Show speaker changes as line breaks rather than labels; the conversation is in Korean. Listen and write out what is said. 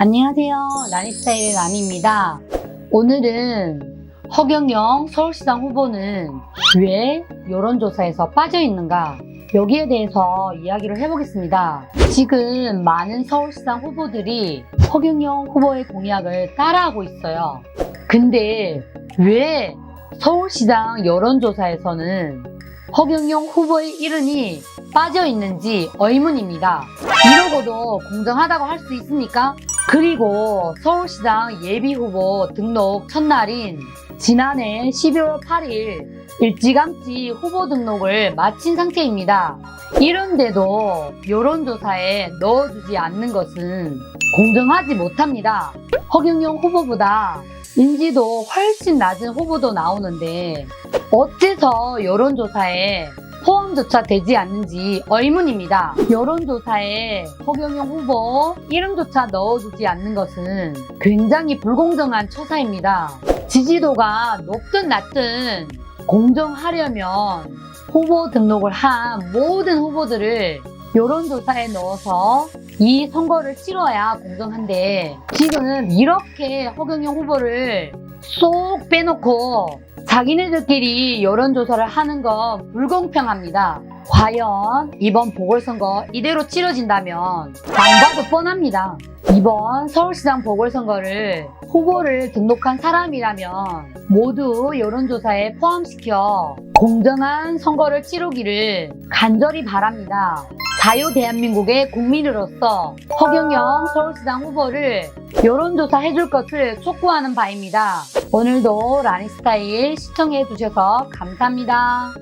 안녕하세요. 라니스타일의 라니입니다. 오늘은 허경영 서울시장 후보는 왜 여론조사에서 빠져 있는가 여기에 대해서 이야기를 해보겠습니다. 지금 많은 서울시장 후보들이 허경영 후보의 공약을 따라하고 있어요. 근데 왜 서울시장 여론조사에서는 허경영 후보의 이름이 빠져 있는지 의문입니다. 이러고도 공정하다고 할 수 있습니까? 그리고 서울시장 예비후보 등록 첫날인 지난해 12월 8일 일찌감치 후보 등록을 마친 상태입니다. 이런데도 여론조사에 넣어주지 않는 것은 공정하지 못합니다. 허경영 후보보다 인지도 훨씬 낮은 후보도 나오는데 어째서 여론조사에 포함조차 되지 않는지 의문입니다. 여론조사에 허경영 후보 이름조차 넣어주지 않는 것은 굉장히 불공정한 처사입니다. 지지도가 높든 낮든 공정하려면 후보 등록을 한 모든 후보들을 여론조사에 넣어서 이 선거를 치러야 공정한데 지금 이렇게 허경영 후보를 쏙 빼놓고 자기네들끼리 여론조사를 하는 건 불공평합니다. 과연 이번 보궐선거 이대로 치러진다면 안 봐도 뻔합니다. 이번 서울시장 보궐선거를 후보를 등록한 사람이라면 모두 여론조사에 포함시켜 공정한 선거를 치르기를 간절히 바랍니다. 자유 대한민국의 국민으로서 허경영 서울시장 후보를 여론조사 해줄 것을 촉구하는 바입니다. 오늘도 라니스타일 시청해 주셔서 감사합니다.